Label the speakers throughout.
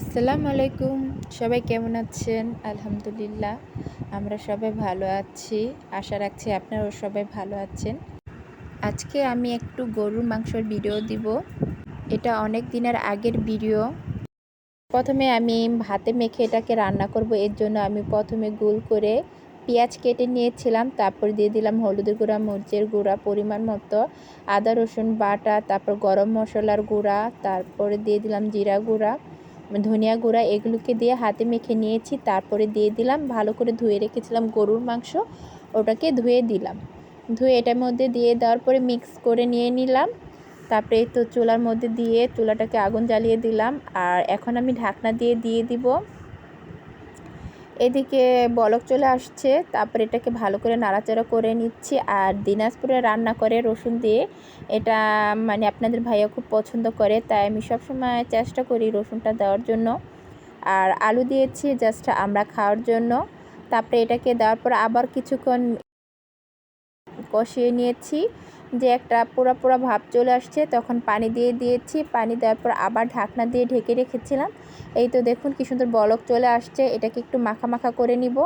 Speaker 1: আসসালামু আলাইকুম। সবাই কেমন আছেন? আলহামদুলিল্লাহ, আমরা সবাই ভালো আছি। আশা রাখছি আপনারাও সবাই ভালো আছেন। আজকে আমি একটু গরুর মাংসের ভিডিও দিব। এটা অনেক দিনের আগের ভিডিও। প্রথমে আমি ভাতে মেখে এটাকে রান্না করব। এর জন্য আমি প্রথমে গোল করে পেঁয়াজ কেটে নিয়েছিলাম। তারপর দিয়ে দিলাম হলুদের গুঁড়া, মরিচের গুঁড়া পরিমাণ মতো, আদা রসুন বাটা, তারপর গরম মশলার গুঁড়া, তারপরে দিয়ে দিলাম জিরা গুঁড়া। ধনিয়া গুঁড়া এগুলোকে দিয়ে হাতে মেখে নিয়েছি, তারপরে দিয়ে দিলাম, ভালো করে ধুয়ে রেখেছিলাম গরুর মাংস, ওটাকে ধুয়ে দিলাম। ধুয়ে এটার মধ্যে দিয়ে দেওয়ার পরে মিক্স করে নিয়ে নিলাম, তারপরে তো চুলার মধ্যে দিয়ে চুলাটাকে আগুন জ্বালিয়ে দিলাম, আর এখন আমি ঢাকনা দিয়ে দিয়ে দিব। এদিকে বলক চলে আসছে, তারপরে এটাকে ভালো করে নাড়াচাড়া করে নিচ্ছি আর দিনাজপুরে রান্না করে রসুন দিয়ে। এটা মানে আপনাদের ভাইয়া খুব পছন্দ করে, তাই আমি সবসময় চেষ্টা করি রসুনটা দেওয়ার জন্য। আর আলু দিয়েছি জাস্ট আমরা খাওয়ার জন্য। তারপরে এটাকে দেওয়ার পর আবার কিছুক্ষণ কষিয়ে নিয়েছি, যে একটা পোড়া পোড়া ভাব চলে আসছে। তখন পানি দিয়ে দিয়েছি, পানি দেওয়ার পর আবার ঢাকনা দিয়ে ঢেকে রেখেছিলাম। এই তো দেখুন কি সুন্দর বলক চলে আসছে, এটাকে একটু মাখা মাখা করে নিব।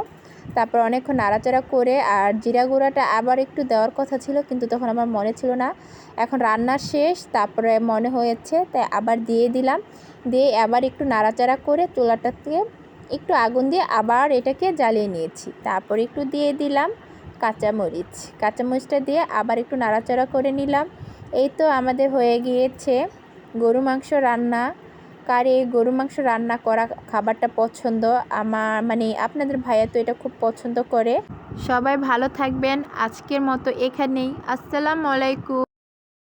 Speaker 1: তারপর অনেকক্ষণ নাড়াচাড়া করে, আর জিরা গুঁড়াটা আবার একটু দেওয়ার কথা ছিল, কিন্তু তখন আমার মনে ছিল না। এখন রান্না শেষ, তারপরে মনে হয়েছে, তাই আবার দিয়ে দিলাম। দিয়ে আবার একটু নাড়াচাড়া করে চুলাটাকে একটু আগুন দিয়ে আবার এটাকে জ্বালিয়ে নিয়েছি। তারপর একটু দিয়ে দিলাম। কাঁচামরিচ। কাঁচামরিচটা দিয়ে আবার একটু নাড়াচাড়া করে নিলাম। এই তো আমাদের হয়ে গিয়েছে গরু মাংস রান্না। কার এই গরু মাংস রান্না করা খাবারটা পছন্দ? আমার মানে আপনাদের ভাইয়া তো এটা খুব পছন্দ করে। সবাই ভালো থাকবেন। আজকের মতো এখানেই। আসসালামু আলাইকুম।